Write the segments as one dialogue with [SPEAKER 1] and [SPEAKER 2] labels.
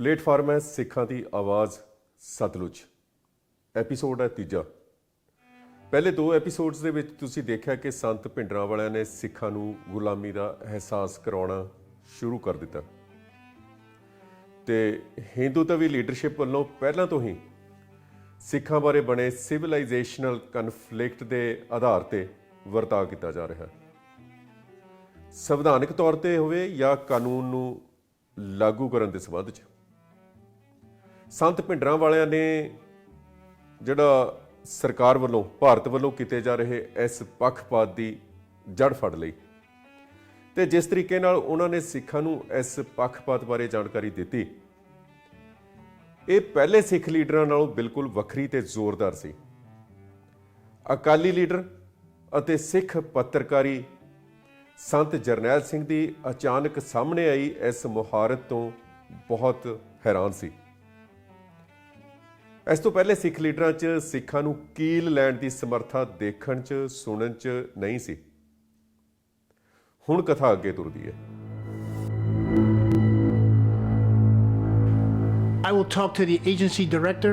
[SPEAKER 1] Platform ਹੈ ਸਿੱਖਾਂ ਦੀ ਆਵਾਜ਼ ਸਤਲੁਜ। ਐਪੀਸੋਡ ਹੈ ਤੀਜਾ। ਪਹਿਲੇ ਦੋ ਐਪੀਸੋਡਸ ਦੇ ਵਿੱਚ ਤੁਸੀਂ ਦੇਖਿਆ ਕਿ ਸੰਤ ਭਿੰਡਰਾਂ ਵਾਲਿਆਂ ਨੇ ਸਿੱਖਾਂ ਨੂੰ ਗੁਲਾਮੀ ਦਾ ਅਹਿਸਾਸ ਕਰਾਉਣਾ ਸ਼ੁਰੂ ਕਰ ਦਿੱਤਾ। ਤੇ ਹਿੰਦੂਤਵੀ ਲੀਡਰਸ਼ਿਪ ਵੱਲੋਂ ਪਹਿਲਾਂ ਤੋਂ ਹੀ ਸਿੱਖਾਂ ਬਾਰੇ ਬਣੇ ਸਿਵਲਾਈਜੇਸ਼ਨਲ ਕਨਫਲਿਕਟ ਦੇ ਆਧਾਰ ਤੇ ਵਰਤਾਅ ਕੀਤਾ ਜਾ ਰਿਹਾ। ਹੈ ਸੰਵਿਧਾਨਕ ਤੌਰ ਤੇ ਹੋਵੇ ਜਾਂ ਕਾਨੂੰਨ ਨੂੰ ਲਾਗੂ ਕਰਨ ਦੇ ਸੰਬੰਧ 'ਚ। ਸੰਤ ਭਿੰਡਰਾਂ ਵਾਲਿਆਂ ਨੇ ਜਿਹੜਾ ਸਰਕਾਰ ਵੱਲੋਂ, ਭਾਰਤ ਵੱਲੋਂ ਕੀਤੇ ਜਾ ਰਹੇ ਇਸ ਪੱਖਪਾਤ ਦੀ ਜੜ ਫੜ ਲਈ। ਤੇ ਜਿਸ ਤਰੀਕੇ ਨਾਲ ਉਹਨਾਂ ਨੇ ਸਿੱਖਾਂ ਨੂੰ ਇਸ ਪੱਖਪਾਤ ਬਾਰੇ ਜਾਣਕਾਰੀ ਦਿੱਤੀ, ਇਹ ਪਹਿਲੇ ਸਿੱਖ ਲੀਡਰਾਂ ਨਾਲੋਂ ਬਿਲਕੁਲ ਵੱਖਰੀ ਤੇ ਜ਼ੋਰਦਾਰ ਸੀ। ਅਕਾਲੀ ਲੀਡਰ ਅਤੇ ਸਿੱਖ ਪੱਤਰਕਾਰੀ ਸੰਤ ਜਰਨੈਲ ਸਿੰਘ ਦੀ ਅਚਾਨਕ ਸਾਹਮਣੇ ਆਈ ਇਸ ਮੁਹਾਰਤ ਤੋਂ ਬਹੁਤ ਹੈਰਾਨ ਸੀ। ਇਸ ਤੋਂ ਪਹਿਲੇ ਸਿੱਖ ਲੀਡਰਾਂ 'ਚ ਸਿੱਖਾਂ ਨੂੰ ਕੀਲ ਲੈਣ ਦੀ ਸਮਰੱਥਾ ਦੇਖਣ 'ਚ ਸੁਣਨ 'ਚ ਨਹੀਂ ਸੀ ਹੁਣ ਕਥਾ ਅੱਗੇ ਤੁਰਦੀ ਹੈ
[SPEAKER 2] I will talk to the agency director.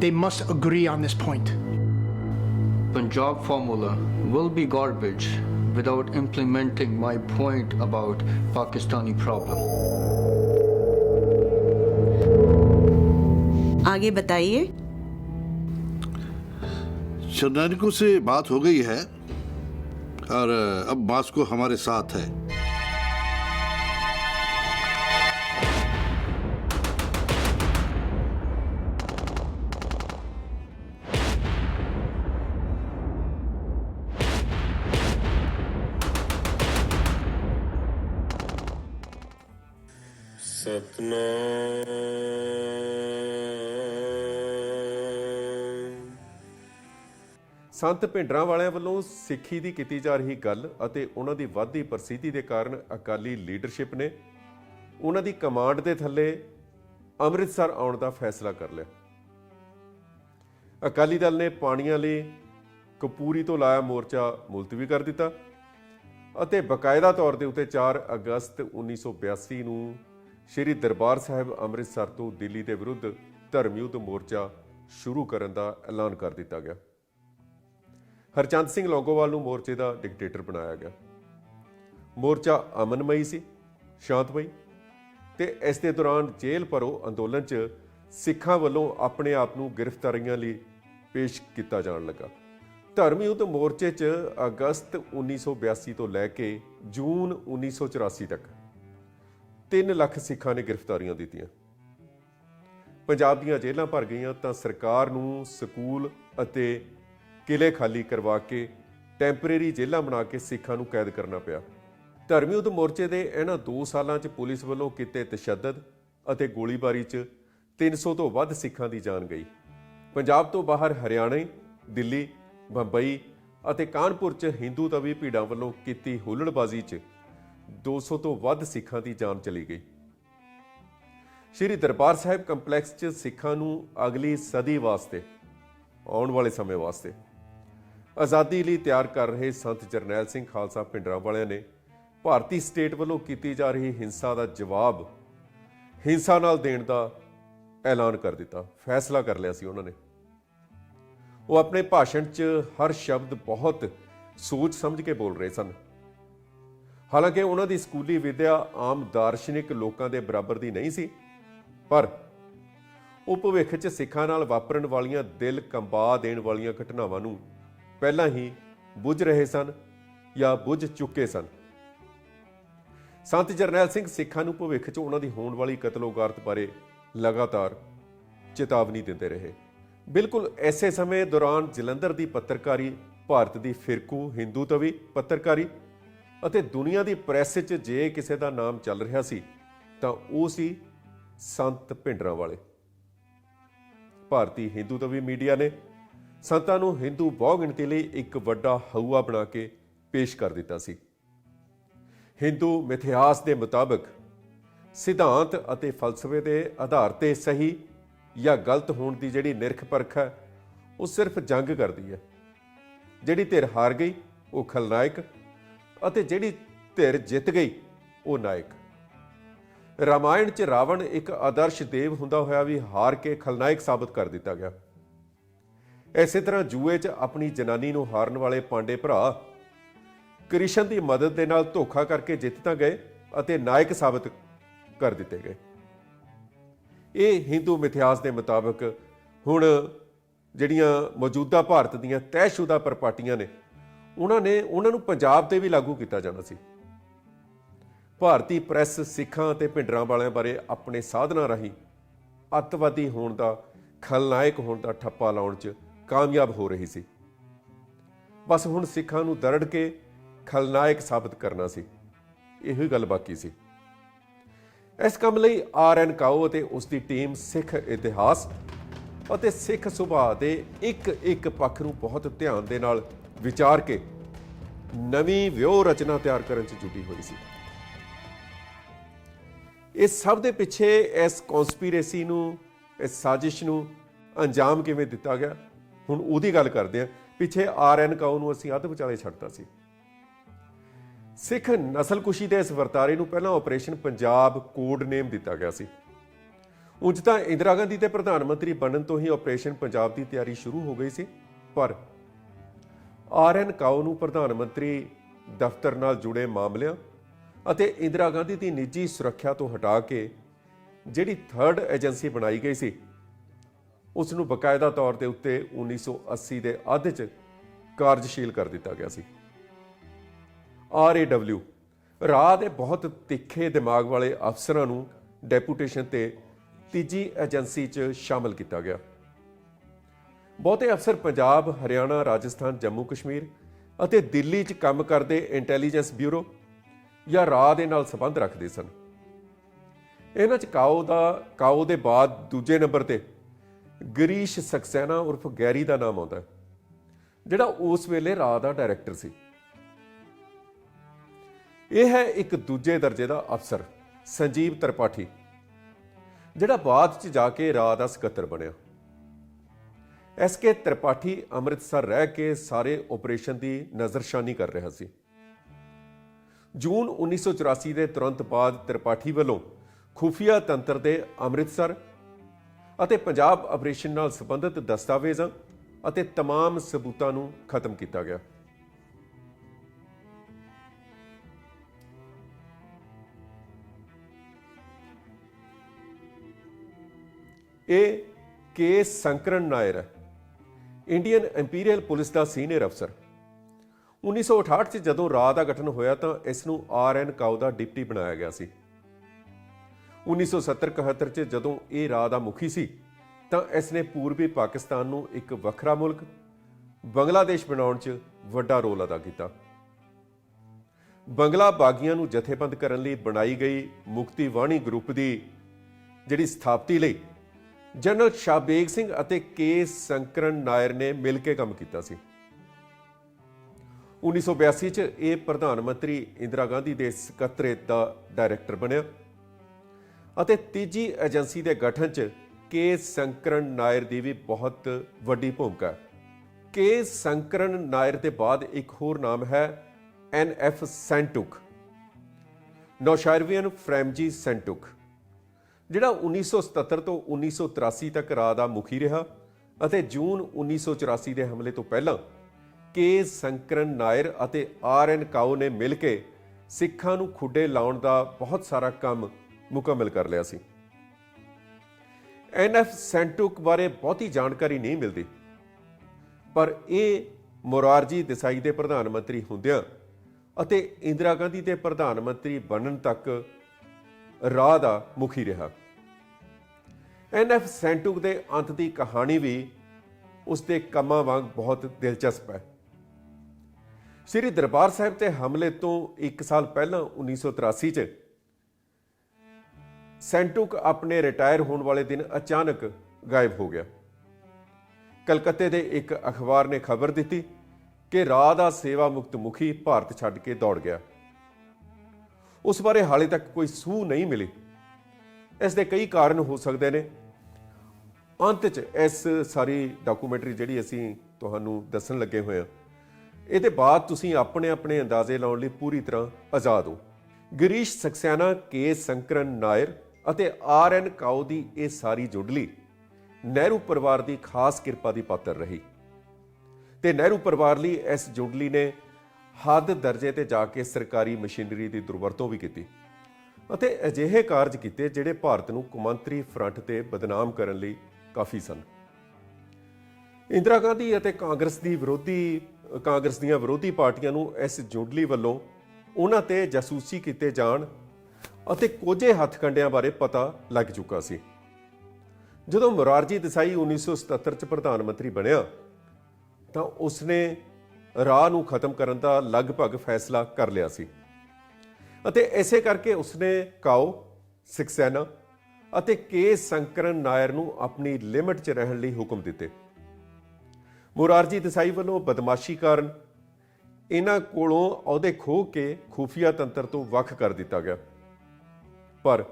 [SPEAKER 2] They must agree on this point.
[SPEAKER 3] Punjab formula will be garbage without implementing my point about Pakistani problem.
[SPEAKER 4] आगे बताइए।
[SPEAKER 5] शरणारिकों से बात हो गई है और अब बास्को हमारे साथ है।
[SPEAKER 6] सपना
[SPEAKER 1] ਸੰਤ ਭਿੰਡਰਾਂ ਵਾਲਿਆਂ ਵੱਲੋਂ ਸਿੱਖੀ ਦੀ ਕੀਤੀ ਜਾ ਰਹੀ ਗੱਲ ਅਤੇ ਉਹਨਾਂ ਦੀ ਵੱਧਦੀ ਪ੍ਰਸਿੱਧੀ ਦੇ ਕਾਰਨ ਅਕਾਲੀ ਲੀਡਰਸ਼ਿਪ ਨੇ ਉਹਨਾਂ ਦੀ ਕਮਾਂਡ ਦੇ ਥੱਲੇ ਅੰਮ੍ਰਿਤਸਰ ਆਉਣ ਦਾ ਫੈਸਲਾ ਕਰ ਲਿਆ। ਅਕਾਲੀ ਦਲ ਨੇ ਪਾਣੀਆਂ ਲਈ ਕਪੂਰੀ ਤੋਂ ਲਾਇਆ ਮੋਰਚਾ ਮੁਲਤਵੀ ਕਰ ਦਿੱਤਾ ਅਤੇ ਬਕਾਇਦਾ ਤੌਰ ਦੇ ਉੱਤੇ 4 ਅਗਸਤ 1982 ਨੂੰ ਸ੍ਰੀ ਦਰਬਾਰ ਸਾਹਿਬ ਅੰਮ੍ਰਿਤਸਰ ਤੋਂ ਦਿੱਲੀ ਦੇ ਵਿਰੁੱਧ ਧਰਮਯੁੱਧ ਮੋਰਚਾ ਸ਼ੁਰੂ ਕਰਨ ਦਾ ਐਲਾਨ ਕਰ ਦਿੱਤਾ ਗਿਆ। ਹਰਚੰਦ ਸਿੰਘ ਲੌਂਗੋਵਾਲ ਨੂੰ ਮੋਰਚੇ ਦਾ ਡਿਕਟੇਟਰ ਬਣਾਇਆ ਗਿਆ। ਮੋਰਚਾ ਅਮਨਮਈ ਸੀ, ਸ਼ਾਂਤਮਈ ਤੇ ਇਸ ਦੇ ਦੌਰਾਨ ਜੇਲ੍ਹ ਭਰੋ ਅੰਦੋਲਨ 'ਚ ਸਿੱਖਾਂ ਵੱਲੋਂ ਆਪਣੇ ਆਪ ਨੂੰ ਗ੍ਰਿਫਤਾਰੀਆਂ ਲਈ ਪੇਸ਼ ਕੀਤਾ ਜਾਣ ਲੱਗਾ। ਧਰਮ ਯੁੱਧ ਮੋਰਚੇ 'ਚ ਅਗਸਤ 1982 ਤੋਂ ਲੈ ਕੇ ਜੂਨ 1984 ਤੱਕ 3 ਲੱਖ ਸਿੱਖਾਂ ਨੇ ਗ੍ਰਿਫਤਾਰੀਆਂ ਦਿੱਤੀਆਂ। ਪੰਜਾਬ ਦੀਆਂ ਜੇਲ੍ਹਾਂ ਭਰ ਗਈਆਂ ਤਾਂ ਸਰਕਾਰ ਨੂੰ ਸਕੂਲ ਅਤੇ ਕਿਲੇ ਖਾਲੀ ਕਰਵਾ ਕੇ ਟੈਂਪਰੇਰੀ ਜੇਲ੍ਹਾਂ ਬਣਾ ਕੇ ਸਿੱਖਾਂ ਨੂੰ ਕੈਦ ਕਰਨਾ ਪਿਆ। ਧਰਮ ਯੁੱਧ ਮੋਰਚੇ ਦੇ ਇਹਨਾਂ 2 ਸਾਲਾਂ 'ਚ ਪੁਲਿਸ ਵੱਲੋਂ ਕੀਤੇ ਤਸ਼ੱਦਦ ਅਤੇ ਗੋਲੀਬਾਰੀ 'ਚ 300 ਤੋਂ ਵੱਧ ਸਿੱਖਾਂ ਦੀ ਜਾਨ ਗਈ। ਪੰਜਾਬ ਤੋਂ ਬਾਹਰ ਹਰਿਆਣਾ, ਦਿੱਲੀ, ਬੰਬਈ ਅਤੇ ਕਾਨਪੁਰ 'ਚ ਹਿੰਦੂ ਤਵੀ ਭੀੜਾਂ ਵੱਲੋਂ ਕੀਤੀ ਹੁੱਲੜਬਾਜ਼ੀ 'ਚ 200 ਤੋਂ ਵੱਧ ਸਿੱਖਾਂ ਦੀ ਜਾਨ ਚਲੀ ਗਈ। ਸ਼੍ਰੀ ਦਰਬਾਰ ਸਾਹਿਬ ਕੰਪਲੈਕਸ 'ਚ ਸਿੱਖਾਂ ਨੂੰ ਅਗਲੀ ਸਦੀ ਵਾਸਤੇ, ਆਉਣ ਵਾਲੇ ਸਮੇਂ ਵਾਸਤੇ ਆਜ਼ਾਦੀ ਲਈ ਤਿਆਰ ਕਰ ਰਹੇ ਸੰਤ ਜਰਨੈਲ ਸਿੰਘ ਖਾਲਸਾ ਭਿੰਡਰਾਂ ਵਾਲਿਆਂ ਨੇ ਭਾਰਤੀ ਸਟੇਟ ਵੱਲੋਂ ਕੀਤੀ ਜਾ ਰਹੀ ਹਿੰਸਾ ਦਾ ਜਵਾਬ ਹਿੰਸਾ ਨਾਲ ਦੇਣ ਦਾ ਐਲਾਨ ਕਰ ਦਿੱਤਾ, ਫੈਸਲਾ ਕਰ ਲਿਆ ਸੀ ਉਹਨਾਂ ਨੇ। ਉਹ ਆਪਣੇ ਭਾਸ਼ਣ 'ਚ ਹਰ ਸ਼ਬਦ ਬਹੁਤ ਸੋਚ ਸਮਝ ਕੇ ਬੋਲ ਰਹੇ ਸਨ। ਹਾਲਾਂਕਿ ਉਹਨਾਂ ਦੀ ਸਕੂਲੀ ਵਿਦਿਆ ਆਮ ਦਾਰਸ਼ਨਿਕ ਲੋਕਾਂ ਦੇ ਬਰਾਬਰ ਦੀ ਨਹੀਂ ਸੀ, ਪਰ ਉਹ ਭਵਿੱਖ 'ਚ ਸਿੱਖਾਂ ਨਾਲ ਵਾਪਰਨ ਵਾਲੀਆਂ ਦਿਲ ਕੰਬਾ ਦੇਣ ਵਾਲੀਆਂ ਘਟਨਾਵਾਂ ਨੂੰ ਪਹਿਲਾਂ ਹੀ ਬੁੱਝ ਰਹੇ ਸਨ ਜਾਂ ਬੁੱਝ ਚੁੱਕੇ ਸਨ। ਸੰਤ ਜਰਨੈਲ ਸਿੰਘ ਸਿੱਖਾਂ ਨੂੰ ਭਵਿੱਖ 'ਚ ਉਹਨਾਂ ਦੀ ਹੋਣ ਵਾਲੀ ਕਤਲੋਗਾਰਤ ਬਾਰੇ ਲਗਾਤਾਰ ਚੇਤਾਵਨੀ ਦਿੰਦੇ ਰਹੇ। ਬਿਲਕੁਲ ਐਸੇ ਸਮੇਂ ਦੌਰਾਨ ਜਲੰਧਰ ਦੀ ਪੱਤਰਕਾਰੀ, ਭਾਰਤ ਦੀ ਫਿਰਕੂ, ਹਿੰਦੂ ਤਵੀ ਪੱਤਰਕਾਰੀ ਅਤੇ ਦੁਨੀਆ ਦੀ ਪ੍ਰੈਸ 'ਚ ਜੇ ਕਿਸੇ ਦਾ ਨਾਮ ਚੱਲ ਰਿਹਾ ਸੀ, ਤਾਂ ਉਹ ਸੀ ਸੰਤ ਭਿੰਡਰਾਂ ਵਾਲੇ ਭਾਰਤੀ ਹਿੰਦੂ ਤਵੀ ਮੀਡੀਆ ਨੇ ਸੰਤਾਂ ਨੂੰ ਹਿੰਦੂ ਬਹੁ ਗਿਣਤੀ ਲਈ ਇੱਕ ਵੱਡਾ ਹਊਆ ਬਣਾ ਕੇ ਪੇਸ਼ ਕਰ ਦਿੱਤਾ ਸੀ। ਹਿੰਦੂ ਮਿਥਿਹਾਸ ਦੇ ਮੁਤਾਬਕ ਸਿਧਾਂਤ ਅਤੇ ਫਲਸਫੇ ਦੇ ਆਧਾਰ ਤੇ ਸਹੀ ਜਾਂ ਗਲਤ ਹੋਣ ਦੀ ਜਿਹੜੀ ਨਿਰਖ ਪਰਖ ਹੈ, ਉਹ ਸਿਰਫ ਜੰਗ ਕਰਦੀ ਹੈ। ਜਿਹੜੀ ਧਿਰ ਹਾਰ ਗਈ, ਉਹ ਖਲਨਾਇਕ ਅਤੇ ਜਿਹੜੀ ਧਿਰ ਜਿੱਤ ਗਈ, ਉਹ ਨਾਇਕ। ਰਾਮਾਇਣ 'ਚ ਰਾਵਣ ਇੱਕ ਆਦਰਸ਼ ਦੇਵ ਹੁੰਦਾ ਹੋਇਆ ਵੀ ਹਾਰ ਕੇ ਖਲਨਾਇਕ ਸਾਬਤ ਕਰ ਦਿੱਤਾ ਗਿਆ। ਇਸੇ ਤਰ੍ਹਾਂ ਜੂਏ 'ਚ ਆਪਣੀ ਜਨਾਨੀ ਨੂੰ ਹਾਰਨ ਵਾਲੇ ਪਾਂਡੇ ਭਰਾ ਕ੍ਰਿਸ਼ਨ ਦੀ ਮਦਦ ਦੇ ਨਾਲ ਧੋਖਾ ਕਰਕੇ ਜਿੱਤ ਤਾਂ ਗਏ ਅਤੇ ਨਾਇਕ ਸਾਬਤ ਕਰ ਦਿੱਤੇ ਗਏ। ਇਹ ਹਿੰਦੂ ਮਿਥਿਹਾਸ ਦੇ ਮੁਤਾਬਕ ਹੁਣ ਜਿਹੜੀਆਂ ਮੌਜੂਦਾ ਭਾਰਤ ਦੀਆਂ ਤੈਅਸ਼ੁਦਾ ਪਰਪਾਟੀਆਂ ਨੇ, ਉਹਨਾਂ ਨੇ, ਉਹਨਾਂ ਨੂੰ ਪੰਜਾਬ ਤੇ ਵੀ ਲਾਗੂ ਕੀਤਾ ਜਾਣਾ ਸੀ। ਭਾਰਤੀ ਪ੍ਰੈਸ ਸਿੱਖਾਂ ਅਤੇ ਭਿੰਡਰਾਂ ਵਾਲਿਆਂ ਬਾਰੇ ਆਪਣੇ ਸਾਧਨਾਂ ਰਾਹੀਂ ਅੱਤਵਾਦੀ ਹੋਣ ਦਾ, ਖਲਨਾਇਕ ਹੋਣ ਦਾ ਠੱਪਾ ਲਾਉਣ 'ਚ ਕਾਮਯਾਬ ਹੋ ਰਹੀ ਸੀ। ਬਸ ਹੁਣ ਸਿੱਖਾਂ ਨੂੰ ਦਰੜ ਕੇ ਖਲਨਾਇਕ ਸਾਬਤ ਕਰਨਾ ਸੀ। ਇਹੋ ਹੀ ਗੱਲ ਬਾਕੀ ਸੀ। ਇਸ ਕੰਮ ਲਈ ਆਰ ਐਨ ਕਾਓ ਅਤੇ ਉਸ ਦੀ ਟੀਮ ਸਿੱਖ ਇਤਿਹਾਸ ਅਤੇ ਸਿੱਖ ਸੁਭਾਅ ਦੇ ਇੱਕ ਇੱਕ ਪੱਖ ਨੂੰ ਬਹੁਤ ਧਿਆਨ ਦੇ ਨਾਲ ਵਿਚਾਰ ਕੇ ਨਵੀਂ ਵਿਉਹ ਰਚਨਾ ਤਿਆਰ ਕਰਨ 'ਚ ਜੁਟੀ ਹੋਈ ਸੀ। ਇਸ ਸਭ ਦੇ ਪਿੱਛੇ ਇਸ ਕਨਸਪੀਰੇਸੀ ਨੂੰ, ਇਸ ਸਾਜ਼ਿਸ਼ ਨੂੰ ਅੰਜਾਮ ਕਿਵੇਂ ਦਿੱਤਾ ਗਿਆ? ਹੁਣ ਉਹਦੀ ਗੱਲ ਕਰਦੇ ਹਾਂ ਪਿੱਛੇ ਆਰ ਐਨ ਕਾਓ ਨੂੰ ਅਸੀਂ ਅੱਧ ਵਿਚਾਲੇ ਛੱਡਤਾ ਸੀ। ਸਿੱਖ ਨਸਲਕੁਸ਼ੀ ਦੇ ਇਸ ਵਰਤਾਰੇ ਨੂੰ ਪਹਿਲਾਂ ਆਪਰੇਸ਼ਨ ਪੰਜਾਬ ਕੋਡ ਨੇਮ ਦਿੱਤਾ ਗਿਆ ਸੀ। ਉਂਝ ਤਾਂ ਇੰਦਰਾ ਗਾਂਧੀ ਤੇ ਪ੍ਰਧਾਨ ਮੰਤਰੀ ਬਣਨ ਤੋਂ ਹੀ ਆਪਰੇਸ਼ਨ ਪੰਜਾਬ ਦੀ ਤਿਆਰੀ ਸ਼ੁਰੂ ਹੋ ਗਈ ਸੀ, ਪਰ ਆਰ ਐਨ ਕਾਓ ਨੂੰ ਪ੍ਰਧਾਨ ਮੰਤਰੀ ਦਫ਼ਤਰ ਨਾਲ ਜੁੜੇ ਮਾਮਲਿਆਂ ਅਤੇ ਇੰਦਰਾ ਗਾਂਧੀ ਦੀ ਨਿੱਜੀ ਸੁਰੱਖਿਆ ਤੋਂ ਹਟਾ ਕੇ ਜਿਹੜੀ ਥਰਡ ਏਜੰਸੀ ਬਣਾਈ ਗਈ ਸੀ ਉਸ ਨੂੰ ਬਕਾਇਦਾ ਤੌਰ ਤੇ ਉੱਤੇ 1980 ਦੇ ਅੱਧ 'ਚ ਕਾਰਜਸ਼ੀਲ ਕਰ ਦਿੱਤਾ ਗਿਆ ਸੀ। ਆਰਏਡਬਲਿਊ ਰਾਹ ਦੇ ਬਹੁਤ ਤਿੱਖੇ ਦਿਮਾਗ ਵਾਲੇ ਅਫਸਰਾਂ ਨੂੰ ਡੈਪੂਟੇਸ਼ਨ ਤੇ ਤੀਜੀ ਏਜੰਸੀ 'ਚ ਸ਼ਾਮਲ ਕੀਤਾ ਗਿਆ। ਬਹੁਤੇ ਅਫਸਰ ਪੰਜਾਬ, ਹਰਿਆਣਾ, ਰਾਜਸਥਾਨ, ਜੰਮੂ, ਕਸ਼ਮੀਰ ਅਤੇ ਦਿੱਲੀ 'ਚ ਕੰਮ ਕਰਦੇ ਇੰਟੈਲੀਜੈਂਸ ਬਿਊਰੋ ਜਾਂ ਰਾਹ ਦੇ ਨਾਲ ਸੰਬੰਧ ਰੱਖਦੇ ਸਨ। ਇਹਨਾਂ 'ਚ ਕਾਓ ਦਾ, ਕਾਓ ਦੇ ਬਾਅਦ ਦੂਜੇ ਨੰਬਰ ਤੇ ਗਰੀਸ਼ ਸਕਸੈਨਾ ਉਰਫ ਗੈਰੀ ਦਾ ਨਾਮ ਆਉਂਦਾ ਜਿਹੜਾ ਉਸ ਵੇਲੇ ਰਾਹ ਦਾ ਡਾਇਰੈਕਟਰ ਸੀ। ਇਹ ਹੈ ਇੱਕ ਦੂਜੇ ਦਰਜੇ ਦਾ ਅਫਸਰ, ਸੰਜੀਵ ਤ੍ਰਿਪਾਠੀ, ਜਿਹੜਾ ਬਾਅਦ ਚ ਜਾ ਕੇ ਰਾਹ ਦਾ ਸਕੱਤਰ ਬਣਿਆ। ਐਸ ਕੇ ਤ੍ਰਿਪਾਠੀ ਅੰਮ੍ਰਿਤਸਰ ਰਹਿ ਕੇ ਸਾਰੇ ਆਪਰੇਸ਼ਨ ਦੀ ਨਜ਼ਰਸ਼ਾਨੀ ਕਰ ਰਿਹਾ ਸੀ। ਜੂਨ 1984 ਦੇ ਤੁਰੰਤ ਬਾਅਦ ਤ੍ਰਿਪਾਠੀ ਵੱਲੋਂ ਖੁਫੀਆ ਤੰਤਰ ਦੇ ਅੰਮ੍ਰਿਤਸਰ ਅਤੇ ਪੰਜਾਬ ਆਪਰੇਸ਼ਨ ਨਾਲ ਸੰਬੰਧਿਤ ਦਸਤਾਵੇਜ਼ਾਂ ਅਤੇ तमाम ਸਬੂਤਾਂ ਨੂੰ ਖਤਮ ਕੀਤਾ ਗਿਆ ਇਹ ਕੇ ਸੰਕਰਨ ਨਾਇਰ ਹੈ ਇੰਡੀਅਨ ਇੰਪੀਰੀਅਲ ਪੁਲਿਸ ਦਾ ਸੀਨੀਅਰ ਅਫਸਰ 1968 ਚ ਜਦੋਂ ਰਾਹ ਦਾ ਗਠਨ ਹੋਇਆ ਤਾਂ ਇਸ ਨੂੰ ਆਰ ਐਨ ਕਾਓ ਦਾ ਡਿਪਟੀ ਬਣਾਇਆ ਗਿਆ ਸੀ 1970-71 ਚ ਜਦੋਂ ਇਹ ਰਾਹ ਦਾ ਮੁਖੀ ਸੀ, ਤਾਂ ਇਸ ਨੇ ਪੂਰਬੀ ਪਾਕਿਸਤਾਨ ਨੂੰ ਇੱਕ ਵੱਖਰਾ ਮੁਲਕ, ਬੰਗਲਾਦੇਸ਼ ਬਣਾਉਣ 'ਚ ਵੱਡਾ ਰੋਲ ਅਦਾ ਕੀਤਾ। ਬੰਗਲਾ ਬਾਗੀਆਂ ਨੂੰ ਜਥੇਬੰਦ ਕਰਨ ਲਈ ਬਣਾਈ ਗਈ ਮੁਕਤੀ ਵਾਣੀ ਗਰੁੱਪ ਦੀ ਜਿਹੜੀ ਸਥਾਪਤੀ ਲਈ ਜਨਰਲ ਸ਼ਾਬੇਗ ਸਿੰਘ ਅਤੇ ਕੇ ਸੰਕਰਨ ਨਾਇਰ ਨੇ ਮਿਲ ਕੇ ਕੰਮ ਕੀਤਾ ਸੀ। 1982 ਚ ਇਹ ਪ੍ਰਧਾਨ ਮੰਤਰੀ ਇੰਦਰਾ ਗਾਂਧੀ ਦੇ ਸਕੱਤਰੇਤ ਦਾ ਡਾਇਰੈਕਟਰ ਬਣਿਆ। ਅਤੇ ਤੀਜੀ ਏਜੰਸੀ ਦੇ ਗਠਨ ਚ ਕੇ ਸੰਕਰਨ ਨਾਇਰ ਦੀ ਵੀ ਬਹੁਤ ਵੱਡੀ ਭੂਮਿਕਾ ਹੈ। ਕੇ ਸੰਕਰਨ ਨਾਇਰ ਦੇ ਬਾਅਦ ਇੱਕ ਹੋਰ ਨਾਮ ਹੈ ਐਨ ਐਫ ਸੈਂਟੁਕ। ਨੌਸ਼ਾਇਰਵੀਅਨ ਫਰੈਮਜੀ ਸੈਂਟੁਕ। ਜਿਹੜਾ 1977 ਤੋਂ 1983 ਤੱਕ ਰਾਹ ਦਾ ਮੁਖੀ ਰਿਹਾ ਅਤੇ ਜੂਨ 1984 ਦੇ ਹਮਲੇ ਤੋਂ ਪਹਿਲਾਂ ਕੇ ਸੰਕਰਨ ਨਾਇਰ ਅਤੇ ਆਰ ਐਨ ਕਾਓ ਨੇ ਮਿਲ ਕੇ ਸਿੱਖਾਂ ਨੂੰ ਖੁੱਡੇ ਲਾਉਣ ਦਾ ਬਹੁਤ ਸਾਰਾ ਕੰਮ ਮੁਕੰਮਲ ਕਰ ਲਿਆ ਸੀ। ਐਨ ਐਫ ਸੈਂਟੁਕ ਬਾਰੇ ਬਹੁਤੀ ਜਾਣਕਾਰੀ ਨਹੀਂ ਮਿਲਦੀ। ਪਰ ਇਹ ਮੋਰਾਰਜੀ ਦੇਸਾਈ ਦੇ ਪ੍ਰਧਾਨ ਮੰਤਰੀ ਹੁੰਦਿਆਂ ਅਤੇ ਇੰਦਰਾ ਗਾਂਧੀ ਦੇ ਪ੍ਰਧਾਨ ਮੰਤਰੀ ਬਣਨ ਤੱਕ ਰਾਹ ਦਾ ਮੁਖੀ ਰਿਹਾ। ਐਨਐਫ ਸੈਂਟੁਕ ਦੇ ਅੰਤ ਦੀ ਕਹਾਣੀ ਵੀ ਉਸ ਦੇ ਕੰਮਾਂ ਵਾਂਗ ਬਹੁਤ ਦਿਲਚਸਪ ਹੈ। ਸ੍ਰੀ ਦਰਬਾਰ ਸਾਹਿਬ ਤੇ ਹਮਲੇ ਤੋਂ 1 ਸਾਲ ਪਹਿਲਾਂ 1983 ਚ ਸੈਂਟੁਕ ਆਪਣੇ ਰਿਟਾਇਰ ਹੋਣ ਵਾਲੇ ਦਿਨ ਅਚਾਨਕ ਗਾਇਬ ਹੋ ਗਿਆ। ਕਲਕੱਤੇ ਦੇ ਇੱਕ ਅਖਬਾਰ ਨੇ ਖਬਰ ਦਿੱਤੀ ਕਿ ਰਾਹ ਦਾ ਸੇਵਾ ਮੁਕਤ ਮੁਖੀ ਭਾਰਤ ਛੱਡ ਕੇ ਦੌੜ ਗਿਆ। ਉਸ ਬਾਰੇ ਹਾਲੇ ਤੱਕ ਕੋਈ ਸੂਹ ਨਹੀਂ ਮਿਲੀ। ਇਸ ਦੇ ਕਈ ਕਾਰਨ ਹੋ ਸਕਦੇ ਨੇ। ਅੰਤ 'ਚ ਇਸ ਸਾਰੀ ਡਾਕੂਮੈਂਟਰੀ ਜਿਹੜੀ ਅਸੀਂ ਤੁਹਾਨੂੰ ਦੱਸਣ ਲੱਗੇ ਹੋਏ ਹਾਂ, ਇਹਦੇ ਬਾਅਦ ਤੁਸੀਂ ਆਪਣੇ ਆਪਣੇ ਅੰਦਾਜ਼ੇ ਲਾਉਣ ਲਈ ਪੂਰੀ ਤਰ੍ਹਾਂ ਆਜ਼ਾਦ ਹੋ। ਗਿਰੀਸ਼ ਸਕਸੈਨਾ, ਕੇ. ਸੰਕਰਨ ਨਾਇਰ ਅਤੇ ਆਰ ਐਨ ਕਾਓ ਦੀ ਇਹ ਸਾਰੀ ਜੁੜਲੀ ਨਹਿਰੂ ਪਰਿਵਾਰ ਦੀ ਖਾਸ ਕਿਰਪਾ ਦੀ ਪਾਤਰ ਰਹੀ। ਤੇ ਨਹਿਰੂ ਪਰਿਵਾਰ ਲਈ ਇਸ ਜੁੜਲੀ ਨੇ ਹੱਦ ਦਰਜੇ ਤੇ ਜਾ ਕੇ ਸਰਕਾਰੀ ਮਸ਼ੀਨਰੀ ਦੀ ਦੁਰਵਰਤੋਂ ਵੀ ਕੀਤੀ ਅਤੇ ਅਜਿਹੇ ਕਾਰਜ ਕੀਤੇ ਜਿਹੜੇ ਭਾਰਤ ਨੂੰ ਕੌਮਾਂਤਰੀ ਫਰੰਟ ਤੇ ਬਦਨਾਮ ਕਰਨ ਲਈ ਕਾਫੀ ਸਨ। ਇੰਦਰਾ ਗਾਂਧੀ ਅਤੇ ਕਾਂਗਰਸ ਦੀ ਵਿਰੋਧੀ, ਕਾਂਗਰਸ ਦੀਆਂ ਵਿਰੋਧੀ ਪਾਰਟੀਆਂ ਨੂੰ ਇਸ ਜੁੰਡਲੀ ਵੱਲੋਂ ਉਹਨਾਂ ਤੇ ਜਾਸੂਸੀ ਕੀਤੇ ਜਾਣ ਅਤੇ ਕੋਝੇ ਹੱਥਕੰਡਿਆਂ ਬਾਰੇ ਪਤਾ ਲੱਗ ਚੁੱਕਾ ਸੀ। ਜਦੋਂ ਮੁਰਾਰਜੀ ਦੇਸਾਈ 1977 ਚ ਪ੍ਰਧਾਨ ਮੰਤਰੀ ਬਣਿਆ, ਤਾਂ ਉਸਨੇ ਰਾਹ ਨੂੰ ਖਤਮ ਕਰਨ ਦਾ ਲਗਭਗ ਫੈਸਲਾ ਕਰ ਲਿਆ ਸੀ। ਅਤੇ ਇਸੇ ਕਰਕੇ ਉਸਨੇ ਕਾਓ ਸਿਕਸੈਨਾ ਅਤੇ ਕੇ ਸੰਕਰਨ ਨਾਇਰ ਨੂੰ ਆਪਣੀ ਲਿਮਟ 'ਚ ਰਹਿਣ ਲਈ ਹੁਕਮ ਦਿੱਤੇ। ਮੁਰਾਰਜੀ ਦੇਸਾਈ ਵੱਲੋਂ ਬਦਮਾਸ਼ੀ ਕਾਰਨ ਇਹਨਾਂ ਕੋਲੋਂ ਅਹੁਦੇ ਖੋਹ ਕੇ ਖੂਫੀਆ ਤੰਤਰ ਤੋਂ ਵੱਖ ਕਰ ਦਿੱਤਾ ਗਿਆ। ਪਰ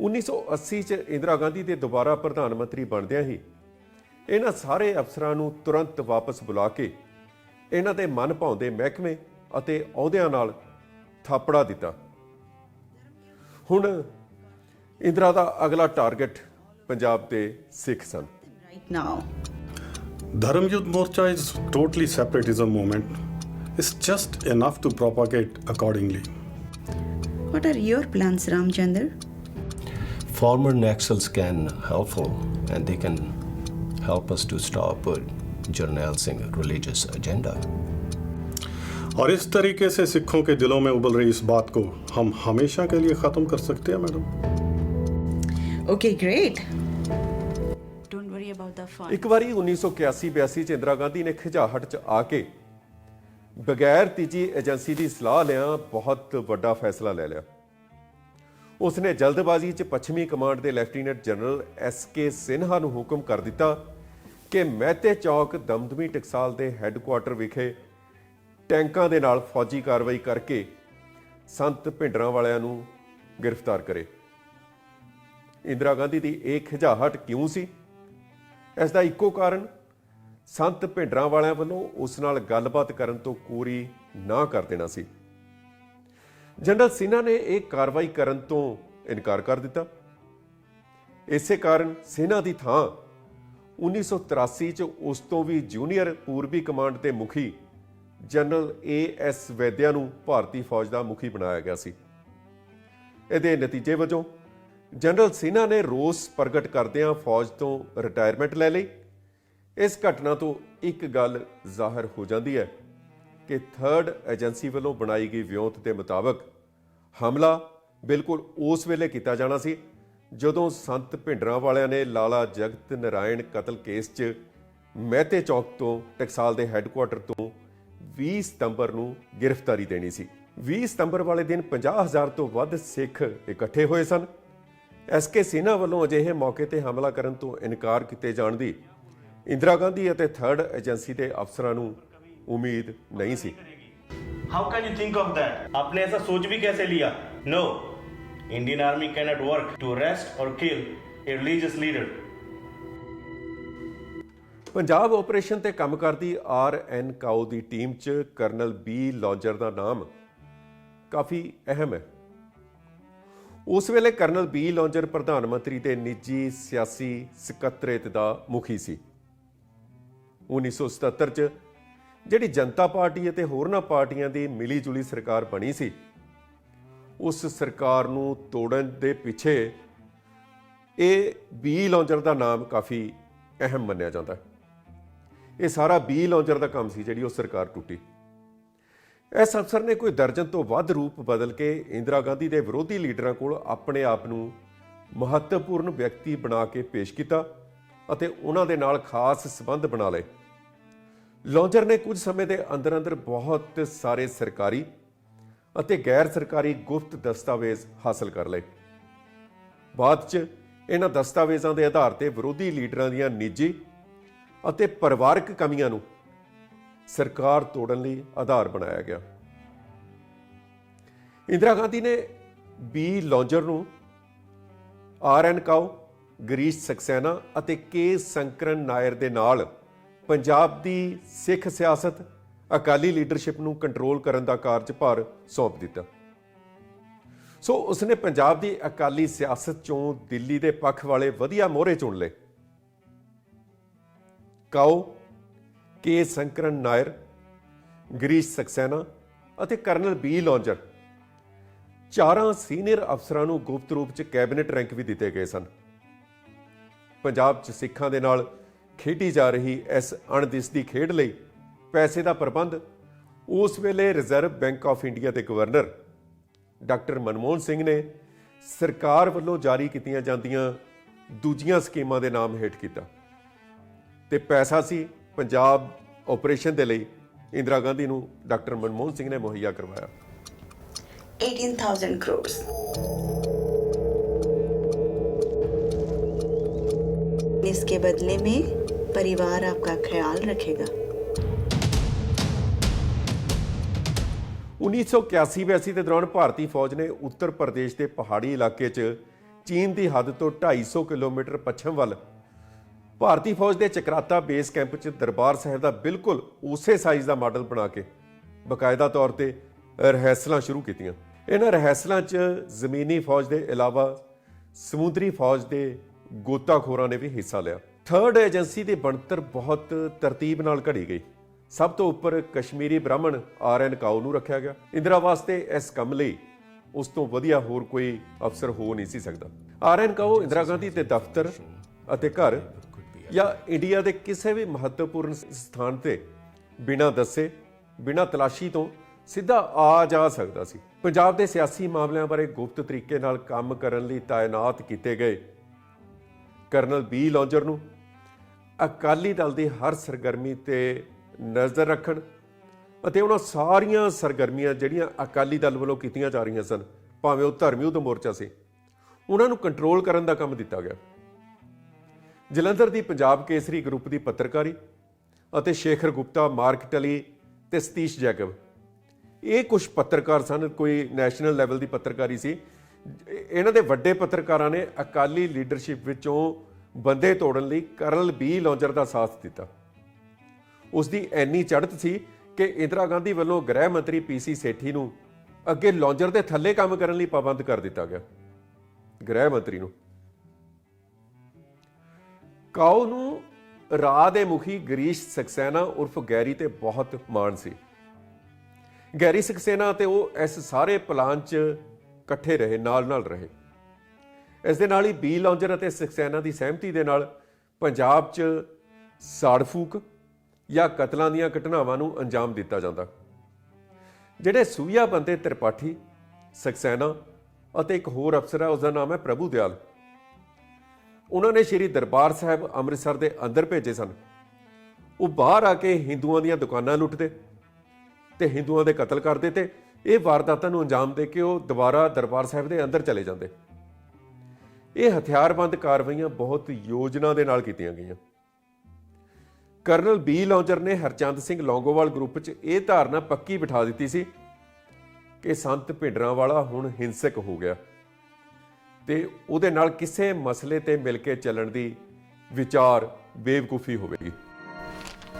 [SPEAKER 1] 1980 ਚ ਇੰਦਰਾ ਗਾਂਧੀ ਦੇ ਦੁਬਾਰਾ ਪ੍ਰਧਾਨ ਮੰਤਰੀ ਬਣਦਿਆਂ ਹੀ ਇਹਨਾਂ ਸਾਰੇ ਅਫਸਰਾਂ ਨੂੰ ਤੁਰੰਤ ਵਾਪਸ ਬੁਲਾ ਕੇ ਇਹਨਾਂ ਦੇ ਮਨ ਭਾਉਂਦੇ ਮਹਿਕਮੇ ਅਤੇ ਅਹੁਦਿਆਂ ਨਾਲ ਥਾਪੜਾ ਦਿੱਤਾ ਹੁਣ ਇੰਦਰਾ ਦਾ ਅਗਲਾ ਟਾਰਗੇਟ ਪੰਜਾਬ ਦੇ ਸਿੱਖ ਸਨ
[SPEAKER 4] right now.
[SPEAKER 7] Dharam Youth Morcha is totally separatism movement. It's just enough to propagate accordingly.
[SPEAKER 4] What are your plans, Ramchandra?
[SPEAKER 8] former Naxals can helpful and they can help us to stop uh, Jarnail Singh religious agenda.
[SPEAKER 7] और इस तरीके से सिखों के दिलों में उबल रही इस बात को हम हमेशा के लिए खत्म कर सकते हैं madam
[SPEAKER 4] Okay, great. Don't worry about the fun.
[SPEAKER 1] ਇੱਕ ਵਾਰੀ 1981-82 ਚ ਇੰਦਰਾ ਗਾਂਧੀ ਨੇ ਖਿਜਾਹਟ ਚ ਆ ਕੇ ਬਗੈਰ ਤੀਜੀ ਏਜੰਸੀ ਦੀ ਸਲਾਹ ਲਿਆਂ, ਬਹੁਤ ਵੱਡਾ ਫੈਸਲਾ ਲੈ ਲਿਆ। ਉਸਨੇ ਜਲਦਬਾਜ਼ੀ ਚ ਪੱਛਮੀ ਕਮਾਂਡ ਦੇ lieutenant general S K Sinha ਨੂੰ ਹੁਕਮ ਕਰ ਦਿੱਤਾ ਕਿ ਮਹਿਤੇ ਚੌਕ, ਦਮਦਮੀ ਟਕਸਾਲ ਦੇ ਹੈੱਡਕੁਆਟਰ ਵਿਖੇ ਟੈਂਕਾਂ ਦੇ ਨਾਲ ਫੌਜੀ ਕਾਰਵਾਈ ਕਰਕੇ ਸੰਤ ਭਿੰਡਰਾਂ ਵਾਲਿਆਂ ਨੂੰ ਗ੍ਰਿਫਤਾਰ ਕਰੇ। ਇੰਦਰਾ ਗਾਂਧੀ ਦੀ ਇਹ ਖਿਜਾਹਟ ਕਿਉਂ ਸੀ? ਇਸ ਦਾ ਇੱਕੋ ਕਾਰਨ ਸੰਤ ਭਿੰਡਰਾਂ ਵਾਲਿਆਂ ਵੱਲੋਂ ਉਸ ਨਾਲ ਗੱਲਬਾਤ ਕਰਨ ਤੋਂ ਕੋਰੀ ਨਾ ਕਰ ਦੇਣਾ ਸੀ। ਜਨਰਲ ਸਿਨਹਾ ਨੇ ਇਹ ਕਾਰਵਾਈ ਕਰਨ ਤੋਂ ਇਨਕਾਰ ਕਰ ਦਿੱਤਾ। ਇਸੇ ਕਾਰਨ ਸੈਨਾ ਦੀ ਥਾਂ 1983 ਚ ਉਸ ਤੋਂ ਵੀ ਜੂਨੀਅਰ ਪੂਰਬੀ ਕਮਾਂਡ ਦੇ ਮੁਖੀ ਜਨਰਲ ਏ ਐਸ ਵੈਦਿਆ ਨੂੰ ਭਾਰਤੀ ਫੌਜ ਦਾ ਮੁਖੀ ਬਣਾਇਆ ਗਿਆ ਸੀ। ਇਹਦੇ ਨਤੀਜੇ ਵਜੋਂ ਜਨਰਲ ਸਿਨਹਾ ਨੇ ਰੋਸ ਪ੍ਰਗਟ ਕਰਦਿਆਂ ਫੌਜ ਤੋਂ ਰਿਟਾਇਰਮੈਂਟ ਲੈ ਲਈ। ਇਸ ਘਟਨਾ ਤੋਂ ਇੱਕ ਗੱਲ ਜ਼ਾਹਰ ਹੋ ਜਾਂਦੀ ਹੈ ਕਿ ਥਰਡ ਏਜੰਸੀ ਵੱਲੋਂ ਬਣਾਈ ਗਈ ਵਿਉਂਤ ਦੇ ਮੁਤਾਬਕ ਹਮਲਾ ਬਿਲਕੁਲ ਉਸ ਵੇਲੇ ਕੀਤਾ ਜਾਣਾ ਸੀ ਜਦੋਂ ਸੰਤ ਭਿੰਡਰਾਂ ਵਾਲਿਆਂ ਨੇ ਲਾਲਾ ਜਗਤ ਨਰਾਇਣ ਕਤਲ ਕੇਸ 'ਚ ਮਹਿਤੇ ਚੌਕ ਤੋਂ ਟਕਸਾਲ ਦੇ ਹੈੱਡਕੁਆਟਰ ਤੋਂ 20 ਸਤੰਬਰ ਨੂੰ ਗ੍ਰਿਫਤਾਰੀ ਦੇਣੀ ਸੀ। 20 ਸਤੰਬਰ ਵਾਲੇ ਦਿਨ 50000 ਤੋਂ ਵੱਧ ਸਿੱਖ ਇਕੱਠੇ ਹੋਏ ਸਨ। ਐਸਕੇ ਸਿਨਹਾ ਵੱਲੋਂ ਅਜਿਹੇ ਮੌਕੇ ਤੇ ਹਮਲਾ ਕਰਨ ਤੋਂ ਇਨਕਾਰ ਕੀਤੇ ਜਾਣ ਦੀ ਇੰਦਰਾ ਗਾਂਧੀ ਅਤੇ ਥਰਡ ਏਜੰਸੀ ਦੇ ਅਫਸਰਾਂ ਨੂੰ ਉਮੀਦ ਨਹੀਂ ਸੀ
[SPEAKER 9] how can you think of that आपने ऐसा सोच भी कैसे लिया no Indian army cannot work to arrest और kill a religious leader
[SPEAKER 1] Punjab operation ਤੇ ਕੰਮ ਕਰਦੀ ਆਰ ਐਨ ਕਾਓ ਦੀ ਟੀਮ 'ਚ ਕਰਨਲ ਬੀ ਲੌਂਜਰ ਦਾ ਨਾਮ ਕਾਫੀ ਅਹਿਮ ਹੈ ਉਸ ਵੇਲੇ ਕਰਨਲ ਬੀ ਲੌਂਜਰ ਪ੍ਰਧਾਨ ਮੰਤਰੀ ਦੇ ਨਿੱਜੀ ਸਿਆਸੀ ਸਕੱਤਰੇਤ ਦਾ ਮੁਖੀ ਸੀ 1977 ਚ ਜਿਹੜੀ ਜਨਤਾ ਪਾਰਟੀ ਅਤੇ ਹੋਰਨਾਂ ਪਾਰਟੀਆਂ ਦੀ ਮਿਲੀ ਜੁਲੀ ਸਰਕਾਰ ਬਣੀ ਸੀ, ਉਸ ਸਰਕਾਰ ਨੂੰ ਤੋੜਨ ਦੇ ਪਿੱਛੇ ਇਹ ਬੀ ਲੌਂਜਰ ਦਾ ਨਾਮ ਕਾਫੀ ਅਹਿਮ ਮੰਨਿਆ ਜਾਂਦਾ ਹੈ। ਇਹ ਸਾਰਾ ਬੀ ਲੌਂਚਰ ਦਾ ਕੰਮ ਸੀ ਜਿਹੜੀ ਉਹ ਸਰਕਾਰ ਟੁੱਟੀ। ਇਸ ਅਫਸਰ ਨੇ ਕੋਈ ਦਰਜਨ ਤੋਂ ਵੱਧ ਰੂਪ ਬਦਲ ਕੇ ਇੰਦਰਾ ਗਾਂਧੀ ਦੇ ਵਿਰੋਧੀ ਲੀਡਰਾਂ ਕੋਲ ਆਪਣੇ ਆਪ ਨੂੰ ਮਹੱਤਵਪੂਰਨ ਵਿਅਕਤੀ ਬਣਾ ਕੇ ਪੇਸ਼ ਕੀਤਾ। ਅਤੇ ਉਹਨਾਂ ਦੇ ਨਾਲ ਖਾਸ ਸਬੰਧ ਬਣਾ ਲਏ। ਲੌਂਜਰ ਨੇ ਕੁਝ ਸਮੇਂ ਦੇ ਅੰਦਰ ਅੰਦਰ ਬਹੁਤ ਸਾਰੇ ਸਰਕਾਰੀ ਅਤੇ ਗੈਰ ਸਰਕਾਰੀ ਗੁਪਤ ਦਸਤਾਵੇਜ਼ ਹਾਸਲ ਕਰ ਲਏ। ਬਾਅਦ 'ਚ ਇਹਨਾਂ ਦਸਤਾਵੇਜ਼ਾਂ ਦੇ ਆਧਾਰ ਤੇ ਵਿਰੋਧੀ ਲੀਡਰਾਂ ਦੀਆਂ ਨਿੱਜੀ ਅਤੇ ਪਰਿਵਾਰਕ ਕਮੀਆਂ ਨੂੰ ਸਰਕਾਰ ਤੋੜਨ ਲਈ ਆਧਾਰ ਬਣਾਇਆ ਗਿਆ। ਇੰਦਰਾ ਗਾਂਧੀ ਨੇ ਬੀ ਲੌਂਜਰ ਨੂੰ ਆਰ ਐਨ ਕਾਓ ਗਰੀਸ਼ ਸਕਸੈਨਾ ਅਤੇ ਕੇ. ਸੰਕਰਨ ਨਾਇਰ ਦੇ ਨਾਲ ਪੰਜਾਬ ਦੀ ਸਿੱਖ ਸਿਆਸਤ ਅਕਾਲੀ ਲੀਡਰਸ਼ਿਪ ਨੂੰ ਕੰਟਰੋਲ ਕਰਨ ਦਾ ਕਾਰਜਭਾਰ ਸੌਂਪ ਦਿੱਤਾ। ਸੋ ਉਸਨੇ ਪੰਜਾਬ ਦੀ ਅਕਾਲੀ ਸਿਆਸਤ ਚੋਂ ਦਿੱਲੀ ਦੇ ਪੱਖ ਵਾਲੇ ਵਧੀਆ ਮੋਹਰੇ ਚੁਣ ਲਏ। ਕਾਓ, ਕੇ. ਸੰਕਰਨ ਨਾਇਰ, ਗਰੀਸ਼ ਸਕਸੈਨਾ ਅਤੇ ਕਰਨਲ ਬੀ. ਲੌਂਜਰ ਚਾਰਾਂ ਸੀਨੀਅਰ ਅਫਸਰਾਂ ਨੂੰ ਗੁਪਤ ਰੂਪ 'ਚ ਕੈਬਨਿਟ ਰੈਂਕ ਵੀ ਦਿੱਤੇ ਗਏ ਸਨ। ਪੰਜਾਬ 'ਚ ਸਿੱਖਾਂ ਦੇ ਨਾਲ ਖੇਡੀ ਜਾ ਰਹੀ ਇਸ ਅਣਦਿਸਦੀ ਖੇਡ ਲਈ ਪੈਸੇ ਦਾ ਪ੍ਰਬੰਧ ਉਸ ਵੇਲੇ ਰਿਜ਼ਰਵ ਬੈਂਕ ਆਫ ਇੰਡੀਆ ਦੇ ਗਵਰਨਰ ਡਾਕਟਰ ਮਨਮੋਹਨ ਸਿੰਘ ਨੇ ਸਰਕਾਰ ਵੱਲੋਂ ਜਾਰੀ ਕੀਤੀਆਂ ਜਾਂਦੀਆਂ ਦੂਜੀਆਂ ਸਕੀਮਾਂ ਦੇ ਨਾਮ ਹੇਠ ਕੀਤਾ ਤੇ ਪੈਸਾ ਸੀ ਪੰਜਾਬ ਆਪਰੇਸ਼ਨ ਦੇ ਲਈ ਇੰਦਰਾ ਗਾਂਧੀ ਨੂੰ ਡਾਕਟਰ ਮਨਮੋਹਨ ਸਿੰਘ ਨੇ ਮੁਹੱਈਆ ਕਰਵਾਇਆ
[SPEAKER 4] 18,000 crores. इसके बदले में परिवार आपका ख्याल रखेगा
[SPEAKER 1] 1981-82 ਦੇ ਦੌਰਾਨ ਭਾਰਤੀ ਫੌਜ ਨੇ ਉੱਤਰ ਪ੍ਰਦੇਸ਼ ਦੇ ਪਹਾੜੀ ਇਲਾਕੇ 'ਚ ਚੀਨ ਦੀ ਹੱਦ ਤੋਂ 250 ਕਿਲੋਮੀਟਰ ਪੱਛਮ ਵੱਲ ਭਾਰਤੀ ਫੌਜ ਦੇ ਚਕਰਾਤਾ ਬੇਸ ਕੈਂਪ 'ਚ ਦਰਬਾਰ ਸਾਹਿਬ ਦਾ ਬਿਲਕੁਲ ਉਸੇ ਸਾਈਜ਼ ਦਾ ਮਾਡਲ ਬਣਾ ਕੇ ਬਕਾਇਦਾ ਤੌਰ ਤੇ ਰਹਿਸਲਾਂ ਸ਼ੁਰੂ ਕੀਤੀਆਂ ਇਹਨਾਂ ਰਹਿਸਲਾਂ 'ਚ ਜ਼ਮੀਨੀ ਫੌਜ ਦੇ ਇਲਾਵਾ ਸਮੁੰਦਰੀ ਫੌਜ ਦੇ ਗੋਤਾਖੋਰਾਂ ਨੇ ਵੀ ਹਿੱਸਾ ਲਿਆ। ਥਰਡ ਏਜੰਸੀ ਦੀ ਬਣਤਰ ਬਹੁਤ ਤਰਤੀਬ ਨਾਲ ਘੜੀ ਗਈ। ਸਭ ਤੋਂ ਉੱਪਰ ਕਸ਼ਮੀਰੀ ਬ੍ਰਾਹਮਣ ਆਰ ਐਨ ਕਾਓ ਨੂੰ ਰੱਖਿਆ ਗਿਆ। ਇੰਦਰਾ ਵਾਸਤੇ ਇਸ ਕੰਮ ਲਈ ਉਸ ਤੋਂ ਵਧੀਆ ਹੋਰ ਕੋਈ ਅਫਸਰ ਹੋ ਨਹੀਂ ਸੀ ਸਕਦਾ। ਆਰ ਐਨ ਕਾਓ ਇੰਦਰਾ ਗਾਂਧੀ ਦੇ ਦਫ਼ਤਰ ਅਤੇ ਘਰ ਜਾਂ ਇੰਡੀਆ ਦੇ ਕਿਸੇ ਵੀ ਮਹੱਤਵਪੂਰਨ ਸਥਾਨ ਤੇ ਬਿਨਾਂ ਦੱਸੇ, ਬਿਨਾਂ ਤਲਾਸ਼ੀ ਤੋਂ ਸਿੱਧਾ ਆ ਜਾ ਸਕਦਾ ਸੀ। ਪੰਜਾਬ ਦੇ ਸਿਆਸੀ ਮਾਮਲਿਆਂ ਬਾਰੇ ਗੁਪਤ ਤਰੀਕੇ ਨਾਲ ਕੰਮ ਕਰਨ ਲਈ ਤਾਇਨਾਤ ਕੀਤੇ ਗਏ ਕਰਨਲ ਬੀ ਲੌਂਜਰ ਨੂੰ, ਅਕਾਲੀ ਦਲ ਦੀ ਹਰ ਸਰਗਰਮੀ ਤੇ ਨਜ਼ਰ ਰੱਖਣ ਅਤੇ ਉਹਨਾਂ ਸਾਰੀਆਂ ਸਰਗਰਮੀਆਂ ਜਿਹੜੀਆਂ ਅਕਾਲੀ ਦਲ ਵੱਲੋਂ ਕੀਤੀਆਂ ਜਾ ਰਹੀਆਂ ਸਨ, ਭਾਵੇਂ ਉਹ ਧਰਮ ਯੁੱਧ ਮੋਰਚਾ ਸੀ, ਉਹਨਾਂ ਨੂੰ ਕੰਟਰੋਲ ਕਰਨ ਦਾ ਕੰਮ ਦਿੱਤਾ ਗਿਆ। ਜਲੰਧਰ ਦੀ ਪੰਜਾਬ ਕੇਸਰੀ ਗਰੁੱਪ ਦੀ ਪੱਤਰਕਾਰੀ ਅਤੇ ਸ਼ੇਖਰ ਗੁਪਤਾ, ਮਾਰਕ ਟਲੀ ਤੇ ਸਤੀਸ਼ ਜੈਕਬ। ਇਹ ਕੁਝ ਪੱਤਰਕਾਰ ਸਨ, ਕੋਈ ਨੈਸ਼ਨਲ ਲੈਵਲ ਦੀ ਪੱਤਰਕਾਰੀ ਸੀ ਇਹਨਾਂ ਦੇ ਵੱਡੇ ਪੱਤਰਕਾਰਾਂ ਨੇ ਅਕਾਲੀ ਲੀਡਰਸ਼ਿਪ ਵਿੱਚੋਂ ਬੰਦੇ ਤੋੜਨ ਲਈ ਕਰਲ ਬੀ ਲੌਂਜਰ ਦਾ ਸਾਥ ਦਿੱਤਾ। ਉਸ ਦੀ ਐਨੀ ਚੜ੍ਹਤ ਸੀ ਕਿ ਇੰਦਰਾ ਗਾਂਧੀ ਵੱਲੋਂ ਗ੍ਰਹਿ ਮੰਤਰੀ ਪੀਸੀ ਸੇਠੀ ਨੂੰ ਅੱਗੇ ਲੌਂਜਰ ਦੇ ਥੱਲੇ ਕੰਮ ਕਰਨ ਲਈ ਪਾਬੰਦ ਕਰ ਦਿੱਤਾ ਗਿਆ, ਗ੍ਰਹਿ ਮੰਤਰੀ ਨੂੰ। ਕਾਓ ਨੂੰ ਰਾਹ ਦੇ ਮੁਖੀ ਗਰੀਸ਼ ਸਕਸੈਨਾ ਉਰਫ ਗੈਰੀ ਤੇ ਬਹੁਤ ਮਾਣ ਸੀ। ਗੈਰੀ ਸਕਸੈਨਾ ਤੇ ਉਹ ਇਸ ਸਾਰੇ ਪਲਾਨ 'ਚ ਇਕੱਠੇ ਰਹੇ, ਨਾਲ-ਨਾਲ ਰਹੇ। ਇਸ ਦੇ ਨਾਲ ਹੀ ਬੀ ਲੌਂਜਰ ਅਤੇ ਸਕਸੈਨਾ ਦੀ ਸਹਿਮਤੀ ਦੇ ਨਾਲ ਪੰਜਾਬ 'ਚ ਸਾੜਫੂਕ ਜਾਂ ਕਤਲਾਂ ਦੀਆਂ ਘਟਨਾਵਾਂ ਨੂੰ ਅੰਜਾਮ ਦਿੱਤਾ ਜਾਂਦਾ। ਜਿਹੜੇ ਸੂਈਆ ਬੰਦੇ ਤ੍ਰਿਪਾਠੀ ਸਕਸੈਨਾ ਅਤੇ ਇੱਕ ਹੋਰ ਅਫਸਰ ਹੈ ਉਸ ਦਾ ਨਾਮ ਹੈ ਪ੍ਰਭੂ ਦਿਆਲ। ਉਹਨਾਂ ਨੇ ਸ਼੍ਰੀ ਦਰਬਾਰ ਸਾਹਿਬ ਅੰਮ੍ਰਿਤਸਰ ਦੇ ਅੰਦਰ ਭੇਜੇ ਸਨ। ਉਹ ਬਾਹਰ ਆ ਕੇ ਹਿੰਦੂਆਂ ਦੀਆਂ ਦੁਕਾਨਾਂ ਲੁੱਟਦੇ ਤੇ ਹਿੰਦੂਆਂ ਦੇ ਕਤਲ ਕਰਦੇ ਤੇ ਇਹ ਵਾਰਦਾਤਾਂ ਨੂੰ ਅੰਜਾਮ ਦੇ ਕੇ ਉਹ ਦੁਬਾਰਾ ਦਰਬਾਰ ਸਾਹਿਬ ਦੇ ਅੰਦਰ ਚਲੇ ਜਾਂਦੇ। ਇਹ ਹਥਿਆਰਬੰਦ ਕਾਰਵਾਈਆਂ ਬਹੁਤ ਯੋਜਨਾ ਦੇ ਨਾਲ ਕੀਤੀਆਂ ਗਈਆਂ। ਕਰਨਲ ਬੀ ਲੌਂਜਰ ਨੇ ਹਰਚੰਦ ਸਿੰਘ ਲੌਂਗੋਵਾਲ ਗਰੁੱਪ 'ਚ ਇਹ ਧਾਰਨਾ ਪੱਕੀ ਬਿਠਾ ਦਿੱਤੀ ਸੀ ਕਿ ਸੰਤ ਭਿੰਡਰਾਂ ਵਾਲਾ ਹੁਣ ਹਿੰਸਕ ਹੋ ਗਿਆ ਤੇ ਉਹਦੇ ਨਾਲ ਕਿਸੇ ਮਸਲੇ ਤੇ ਮਿਲ ਕੇ ਚੱਲਣ ਦੀ ਵਿਚਾਰ ਬੇਵਕੂਫੀ ਹੋਵੇਗੀ।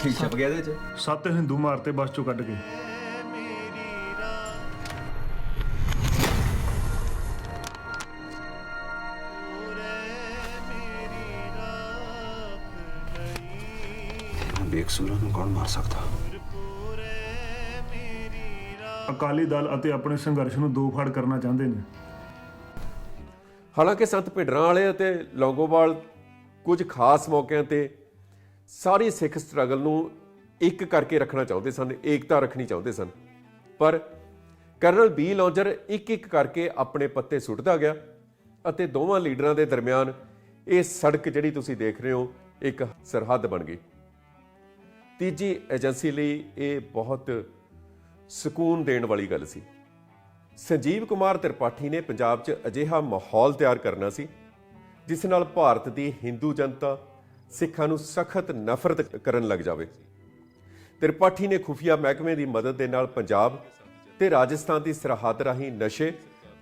[SPEAKER 10] ਕੀ ਛਪ ਗਿਆ ਇਹਦੇ ਚ
[SPEAKER 11] ਸੱਤ ਹਿੰਦੂ ਮਾਰਤੇ ਬੱਸ ਚੋਂ ਕੱਢ ਕੇ।
[SPEAKER 10] ਬੇਕਸੂਰਾਂ ਨੂੰ ਕੌਣ ਮਾਰ ਸਕਦਾ?
[SPEAKER 11] ਅਕਾਲੀ ਦਲ ਅਤੇ ਆਪਣੇ ਸੰਘਰਸ਼ ਨੂੰ ਦੋ ਫਾੜ ਕਰਨਾ ਚਾਹੁੰਦੇ ਨੇ।
[SPEAKER 1] ਹਾਲਾਂਕਿ ਸੰਤ ਭਿੰਡਰਾਂ ਵਾਲੇ ਅਤੇ ਲੌਂਗੋਵਾਲ ਕੁਝ ਖਾਸ ਮੌਕਿਆਂ ਤੇ ਸਾਰੀ ਸਿੱਖ ਸਟਰਗਲ ਨੂੰ ਇੱਕ ਕਰਕੇ ਰੱਖਣਾ ਚਾਹੁੰਦੇ ਸਨ ਏਕਤਾ ਰੱਖਣੀ ਚਾਹੁੰਦੇ ਸਨ। ਪਰ ਕਰਨਲ ਬੀ ਲੌਂਜਰ ਇੱਕ ਇੱਕ ਕਰਕੇ ਆਪਣੇ ਪੱਤੇ ਸੁੱਟਦਾ ਗਿਆ ਅਤੇ ਦੋਵਾਂ ਲੀਡਰਾਂ ਦੇ ਦਰਮਿਆਨ ਇਹ ਸੜਕ ਜਿਹੜੀ ਤੁਸੀਂ ਦੇਖ ਰਹੇ ਹੋ ਇੱਕ ਸਰਹੱਦ ਬਣ ਗਈ। ਤੀਜੀ ਏਜੰਸੀ ਲਈ ਇਹ ਬਹੁਤ ਸਕੂਨ ਦੇਣ ਵਾਲੀ ਗੱਲ ਸੀ। ਸੰਜੀਵ ਕੁਮਾਰ ਤ੍ਰਿਪਾਠੀ ਨੇ ਪੰਜਾਬ 'ਚ ਅਜਿਹਾ ਮਾਹੌਲ ਤਿਆਰ ਕਰਨਾ ਸੀ, ਜਿਸ ਨਾਲ ਭਾਰਤ ਦੀ ਹਿੰਦੂ ਜਨਤਾ ਸਿੱਖਾਂ ਨੂੰ ਸਖਤ ਨਫ਼ਰਤ ਕਰਨ ਲੱਗ ਜਾਵੇ। ਤ੍ਰਿਪਾਠੀ ਨੇ ਖੁਫੀਆ ਮਹਿਕਮੇ ਦੀ ਮਦਦ ਦੇ ਨਾਲ ਪੰਜਾਬ ਤੇ ਰਾਜਸਥਾਨ ਦੀ ਸਰਹੱਦ ਰਾਹੀਂ ਨਸ਼ੇ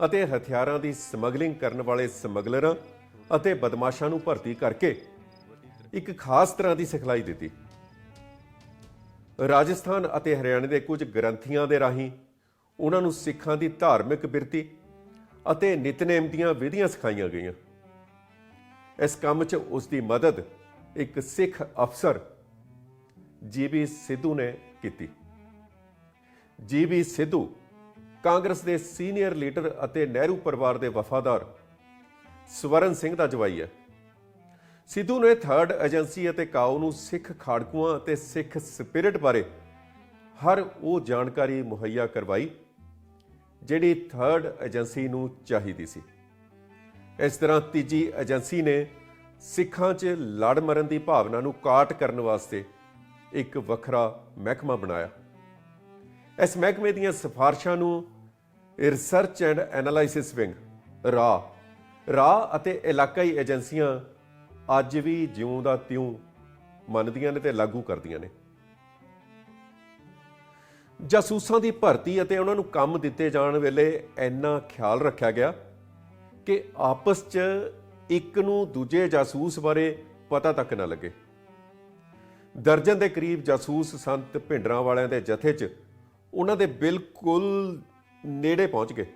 [SPEAKER 1] ਅਤੇ ਹਥਿਆਰਾਂ ਦੀ ਸਮਗਲਿੰਗ ਕਰਨ ਵਾਲੇ ਸਮਗਲਰਾਂ ਅਤੇ ਬਦਮਾਸ਼ਾਂ ਨੂੰ ਭਰਤੀ ਕਰਕੇ ਇੱਕ ਖਾਸ ਤਰ੍ਹਾਂ ਦੀ ਸਿਖਲਾਈ ਦਿੱਤੀ। ਰਾਜਸਥਾਨ ਅਤੇ ਹਰਿਆਣਾ ਦੇ ਕੁਝ ਗ੍ਰੰਥੀਆਂ ਦੇ ਰਾਹੀਂ ਉਹਨਾਂ ਨੂੰ ਸਿੱਖਾਂ ਦੀ ਧਾਰਮਿਕ ਬਿਰਤੀ ਅਤੇ ਨਿਤਨੇਮ ਦੀਆਂ ਵਿਧੀਆਂ ਸਿਖਾਈਆਂ ਗਈਆਂ। ਇਸ ਕੰਮ 'ਚ ਉਸ ਦੀ ਮਦਦ ਇੱਕ ਸਿੱਖ ਅਫਸਰ ਜੀਬੀ ਸਿੱਧੂ ਨੇ ਕੀਤੀ। ਜੀਬੀ ਸਿੱਧੂ ਕਾਂਗਰਸ ਦੇ ਸੀਨੀਅਰ ਲੀਡਰ ਅਤੇ ਨਹਿਰੂ ਪਰਿਵਾਰ ਦੇ ਵਫਾਦਾਰ ਸਵਰਨ ਸਿੰਘ ਦਾ ਜਵਾਈ ਹੈ। ਸਿੱਧੂ ਨੇ ਥਰਡ ਏਜੰਸੀ ਅਤੇ ਕਾਓ ਨੂੰ ਸਿੱਖ ਖਾੜਕੂਆਂ ਅਤੇ ਸਿੱਖ ਸਪਿਰਿਟ ਬਾਰੇ ਹਰ ਉਹ ਜਾਣਕਾਰੀ ਮੁਹੱਈਆ ਕਰਵਾਈ, ਜਿਹੜੀ ਥਰਡ ਏਜੰਸੀ ਨੂੰ ਚਾਹੀਦੀ ਸੀ। ਇਸ ਤਰ੍ਹਾਂ ਤੀਜੀ ਏਜੰਸੀ ਨੇ ਸਿੱਖਾਂ 'ਚ ਲੜ ਮਰਨ ਦੀ ਭਾਵਨਾ ਨੂੰ ਕਾਟ ਕਰਨ ਵਾਸਤੇ ਇੱਕ ਵੱਖਰਾ ਮਹਿਕਮਾ ਬਣਾਇਆ। ਇਸ ਮਹਿਕਮੇ ਦੀਆਂ ਸਿਫਾਰਸ਼ਾਂ ਨੂੰ ਰਿਸਰਚ ਐਂਡ ਐਨਾਲਾਈਸਿਸ ਵਿੰਗ ਰਾ ਰਾ ਅਤੇ ਇਲਾਕਾਈ ਏਜੰਸੀਆਂ ਅੱਜ ਵੀ ਜਿਉਂ ਦਾ ਤਿਉਂ ਮੰਨਦੀਆਂ ਨੇ ਤੇ ਲਾਗੂ ਕਰਦੀਆਂ ਨੇ। ਜਾਸੂਸਾਂ ਦੀ ਭਰਤੀ ਅਤੇ ਉਹਨਾਂ ਨੂੰ ਕੰਮ ਦਿੱਤੇ ਜਾਣ ਵੇਲੇ ਇੰਨਾ ਖਿਆਲ ਰੱਖਿਆ ਗਿਆ ਕਿ ਆਪਸ 'ਚ ਇੱਕ ਨੂੰ ਦੂਜੇ ਜਾਸੂਸ ਬਾਰੇ ਪਤਾ ਤੱਕ ਨਾ ਲੱਗੇ। ਦਰਜਨ ਦੇ ਕਰੀਬ ਜਾਸੂਸ ਸੰਤ ਭਿੰਡਰਾਂ ਵਾਲਿਆਂ ਦੇ ਜਥੇ 'ਚ ਉਹਨਾਂ ਦੇ ਬਿਲਕੁਲ ਨੇੜੇ ਪਹੁੰਚ ਗਏ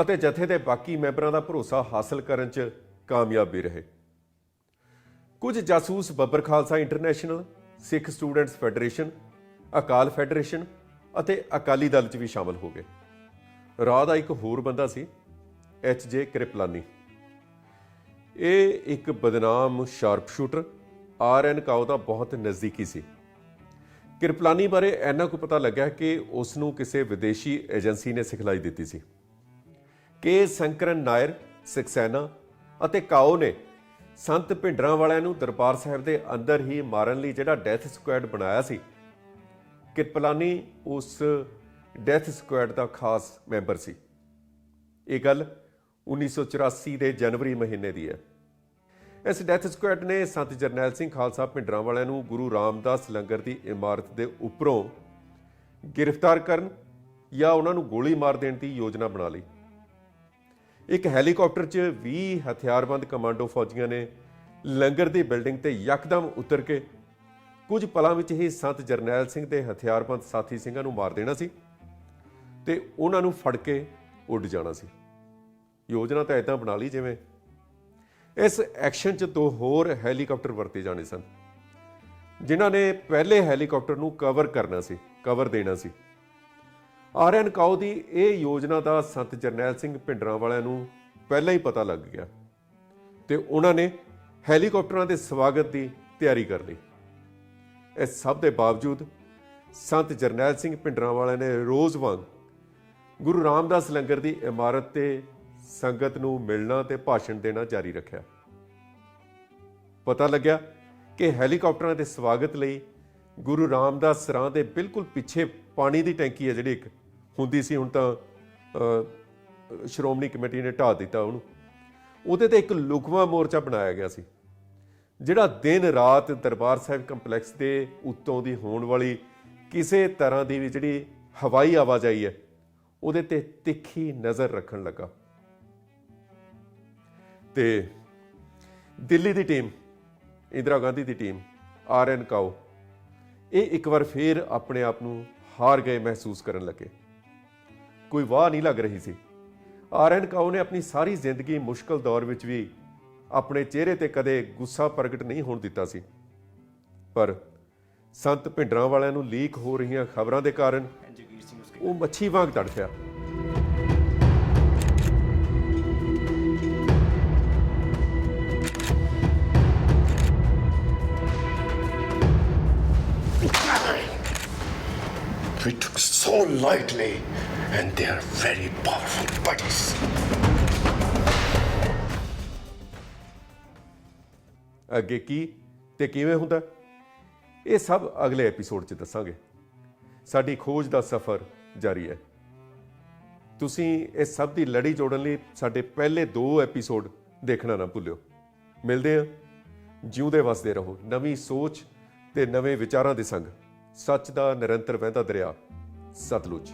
[SPEAKER 1] ਅਤੇ ਜਥੇ ਦੇ ਬਾਕੀ ਮੈਂਬਰਾਂ ਦਾ ਭਰੋਸਾ ਹਾਸਲ ਕਰਨ 'ਚ ਕਾਮਯਾਬ ਵੀ ਰਹੇ। ਕੁਝ ਜਾਸੂਸ Babbar Khalsa international, Sikh students federation, Akal federation ਅਤੇ ਅਕਾਲੀ ਦਲ 'ਚ ਵੀ ਸ਼ਾਮਲ ਹੋ ਗਏ। ਰਾਹ ਦਾ ਇੱਕ ਹੋਰ ਬੰਦਾ ਸੀ, ਐਚ ਜੇ ਕ੍ਰਿਪਲਾਨੀ। ਇਹ ਇੱਕ ਬਦਨਾਮ sharp shooter, R N Kao ਦਾ ਬਹੁਤ ਨਜ਼ਦੀਕੀ ਸੀ। ਕਿਰਪਲਾਨੀ ਬਾਰੇ ਇੰਨਾ ਕੁ ਪਤਾ ਲੱਗਾ ਕਿ ਉਸ ਨੂੰ ਕਿਸੇ ਵਿਦੇਸ਼ੀ ਏਜੰਸੀ ਨੇ ਸਿਖਲਾਈ ਦਿੱਤੀ ਸੀ। ਕੇ ਸੰਕਰਨ ਨਾਇਰ, ਸਿਕਸੈਨਾ ਅਤੇ ਕਾਓ ਨੇ ਸੰਤ ਭਿੰਡਰਾਂ ਵਾਲਿਆਂ ਨੂੰ ਦਰਬਾਰ ਸਾਹਿਬ ਦੇ ਅੰਦਰ ਹੀ ਮਾਰਨ ਲਈ ਜਿਹੜਾ ਡੈਥ ਸਕੁਐਡ ਬਣਾਇਆ ਸੀ। ਕਿਰਪਲਾਨੀ ਉਸ ਡੈਥ ਸਕੁਐਡ ਦਾ ਖਾਸ ਮੈਂਬਰ ਸੀ। ਇਹ ਗੱਲ 1984 ਦੇ ਜਨਵਰੀ ਮਹੀਨੇ ਦੀ ਹੈ। ਇਸ ਡੈਥ ਸਕੁਐਡ ਨੇ ਸੰਤ ਜਰਨੈਲ ਸਿੰਘ ਖਾਲਸਾ ਭਿੰਡਰਾਂ ਵਾਲਿਆਂ ਨੂੰ ਗੁਰੂ ਰਾਮਦਾਸ ਲੰਗਰ ਦੀ ਇਮਾਰਤ ਦੇ ਉੱਪਰੋਂ ਗ੍ਰਿਫਤਾਰ ਕਰਨ ਜਾਂ ਉਹਨਾਂ ਨੂੰ ਗੋਲੀ ਮਾਰ ਦੇਣ ਦੀ ਯੋਜਨਾ ਬਣਾ ਲਈ। ਇੱਕ ਹੈਲੀਕਾਪਟਰ 'ਚ 20 ਹਥਿਆਰਬੰਦ ਕਮਾਂਡੋ ਫੌਜੀਆਂ ਨੇ ਲੰਗਰ ਦੀ ਬਿਲਡਿੰਗ ਤੇ ਯਕਦਮ ਉਤਰ ਕੇ ਕੁਝ ਪਲਾਂ ਵਿੱਚ ਹੀ ਸੰਤ ਜਰਨੈਲ ਸਿੰਘ ਦੇ ਹਥਿਆਰਬੰਦ ਸਾਥੀ ਸਿੰਘਾਂ ਨੂੰ ਮਾਰ ਦੇਣਾ ਸੀ ਤੇ ਉਹਨਾਂ ਨੂੰ ਫੜ ਕੇ ਉੱਡ ਜਾਣਾ ਸੀ। ਯੋਜਨਾ ਤਾਂ ਇਦਾਂ ਬਣਾ ਲਈ ਜਿਵੇਂ ਇਸ ਐਕਸ਼ਨ 'ਚ ਦੋ ਹੋਰ ਹੈਲੀਕਾਪਟਰ ਵਰਤੇ ਜਾਣੇ ਸਨ, ਜਿਨ੍ਹਾਂ ਨੇ ਪਹਿਲੇ ਹੈਲੀਕਾਪਟਰ ਨੂੰ ਕਵਰ ਕਰਨਾ ਸੀ ਕਵਰ ਦੇਣਾ ਸੀ। ਆਰਐਨ ਕਾਓ ਦੀ ਇਹ ਯੋਜਨਾ ਦਾ ਸੰਤ ਜਰਨੈਲ ਸਿੰਘ ਭਿੰਡਰਾਂ ਵਾਲਿਆਂ ਨੂੰ ਪਹਿਲਾਂ ਹੀ ਪਤਾ ਲੱਗ ਗਿਆ ਤੇ ਉਹਨਾਂ ਨੇ ਹੈਲੀਕਾਪਟਰਾਂ ਦੇ ਸਵਾਗਤ ਦੀ ਤਿਆਰੀ ਕਰ ਲਈ। ਇਸ ਸਭ ਦੇ ਬਾਵਜੂਦ ਸੰਤ ਜਰਨੈਲ ਸਿੰਘ ਭਿੰਡਰਾਂ ਵਾਲਿਆਂ ਨੇ ਰੋਜ਼ ਵਾਂਗ ਗੁਰੂ ਰਾਮਦਾਸ ਲੰਗਰ ਦੀ ਇਮਾਰਤ ਤੇ ਸੰਗਤ ਨੂੰ ਮਿਲਣਾ ਤੇ ਭਾਸ਼ਣ ਦੇਣਾ ਜਾਰੀ ਰੱਖਿਆ। ਪਤਾ ਲੱਗਿਆ ਕਿ ਹੈਲੀਕਾਪਟਰਾਂ ਦੇ ਸਵਾਗਤ ਲਈ ਗੁਰੂ ਰਾਮਦਾਸ ਸਰਾਂ ਦੇ ਬਿਲਕੁਲ ਪਿੱਛੇ ਪਾਣੀ ਦੀ ਟੈਂਕੀ ਹੈ ਜਿਹੜੀ ਇੱਕ ਹੁੰਦੀ ਸੀ, ਹੁਣ ਤਾਂ ਸ਼੍ਰੋਮਣੀ ਕਮੇਟੀ ਨੇ ਢਾਹ ਦਿੱਤਾ ਉਹਨੂੰ। ਉਹਦੇ ਤੇ ਇੱਕ ਲੁਕਵਾ ਮੋਰਚਾ ਬਣਾਇਆ ਗਿਆ ਸੀ, ਜਿਹੜਾ ਦਿਨ ਰਾਤ ਦਰਬਾਰ ਸਾਹਿਬ ਕੰਪਲੈਕਸ ਦੇ ਉੱਤੋਂ ਦੀ ਹੋਣ ਵਾਲੀ ਕਿਸੇ ਤਰ੍ਹਾਂ ਦੀ ਵੀ ਜਿਹੜੀ ਹਵਾਈ ਆਵਾਜਾਈ ਹੈ, ਉਹਦੇ ਤੇ ਤਿੱਖੀ ਨਜ਼ਰ ਰੱਖਣ ਲੱਗਾ। ਤੇ ਦਿੱਲੀ ਦੀ ਟੀਮ, ਇੰਦਰਾ ਗਾਂਧੀ ਦੀ ਟੀਮ, ਆਰ ਐਨ ਕਾਓ, ਇਹ ਇੱਕ ਵਾਰ ਫੇਰ ਆਪਣੇ ਆਪ ਨੂੰ ਹਾਰ ਗਏ ਮਹਿਸੂਸ ਕਰਨ ਲੱਗੇ। ਕੋਈ ਵਾਹ ਨਹੀਂ ਲੱਗ ਰਹੀ ਸੀ। ਆਰ ਐਨ ਕਾਓ ਨੇ ਆਪਣੀ ਸਾਰੀ ਜ਼ਿੰਦਗੀ ਮੁਸ਼ਕਲ ਦੌਰ ਵਿੱਚ ਵੀ ਆਪਣੇ ਚਿਹਰੇ ਤੇ ਕਦੇ ਗੁੱਸਾ ਪ੍ਰਗਟ ਨਹੀਂ ਹੋਣ ਦਿੱਤਾ ਸੀ। ਪਰ ਸੰਤ ਭਿੰਡਰਾਂ ਵਾਲਿਆਂ ਨੂੰ ਲੀਕ ਹੋ ਰਹੀਆਂ ਖਬਰਾਂ ਦੇ ਕਾਰਨ ਉਹ ਮੱਛੀ ਵਾਂਗ ਤੜਫਿਆ।
[SPEAKER 6] We took so lightly, and they are very powerful buddies.
[SPEAKER 1] ਅੱਗੇ ਕੀ ਤੇ ਕਿਵੇਂ ਹੁੰਦਾ? ਇਹ ਸਭ ਅਗਲੇ ਐਪੀਸੋਡ 'ਚ ਦੱਸਾਂਗੇ। ਸਾਡੀ ਖੋਜ ਦਾ ਸਫ਼ਰ ਜਾਰੀ ਹੈ। ਤੁਸੀਂ ਇਸ ਸਭ ਦੀ ਲੜੀ ਜੋੜਨ ਲਈ ਸਾਡੇ ਪਹਿਲੇ ਦੋ ਐਪੀਸੋਡ ਦੇਖਣਾ ਨਾ ਭੁੱਲਿਓ। ਮਿਲਦੇ ਹਾਂ। ਜਿਉਂਦੇ ਵਸਦੇ ਰਹੋ। ਨਵੀਂ ਸੋਚ ਤੇ ਨਵੇਂ ਵਿਚਾਰਾਂ ਦੇ ਸੰਗ। ਸੱਚ ਦਾ ਨਿਰੰਤਰ ਵਹਿੰਦਾ ਦਰਿਆ ਸਤਲੁਜ।